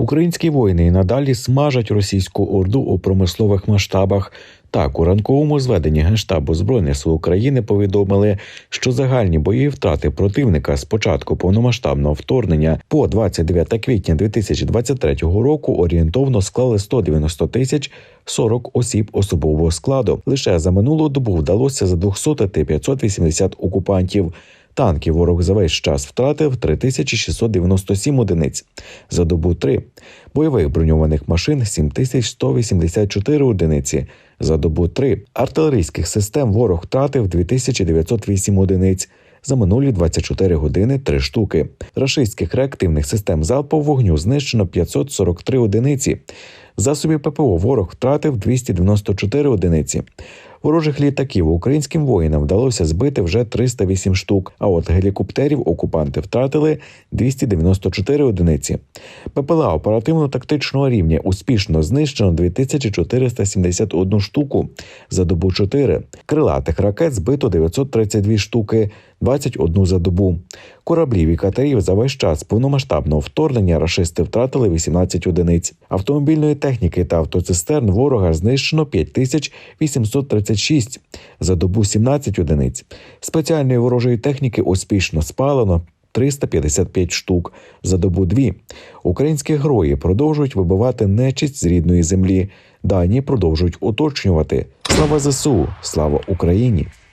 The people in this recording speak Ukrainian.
Українські воїни і надалі смажать російську орду у промислових масштабах. Так, у ранковому зведенні Генштабу Збройних сил України повідомили, що загальні бойові втрати противника з початку повномасштабного вторгнення по 29 квітня 2023 року орієнтовно склали 190 тисяч 40 осіб особового складу. Лише за минулу добу вдалося задухсотити 580 окупантів. Танків ворог за весь час втратив 3697 одиниць, за добу 3. Бойових броньованих машин 7184 одиниці, за добу 3. Артилерійських систем ворог втратив 2908 одиниць, за минулі 24 години 3 штуки. Рашистських реактивних систем залпового вогню знищено 543 одиниці. Засобів ППО ворог втратив 294 одиниці. Ворожих літаків українським воїнам вдалося збити вже 308 штук. А от гелікоптерів окупанти втратили 294 одиниці. ППЛА оперативно-тактичного рівня успішно знищено 2471 штуку за добу 4. Крилатих ракет збито 932 штуки, 21 за добу. Кораблів і катерів за весь час повномасштабного вторгнення рашисти втратили 18 одиниць. Автомобільної техніки та автоцистерн ворога знищено 5836, за добу 17 одиниць. Спеціальної ворожої техніки успішно спалено 355 штук, за добу 2. Українські герої продовжують вибивати нечисть з рідної землі. Дані продовжують уточнювати. Слава ЗСУ! Слава Україні!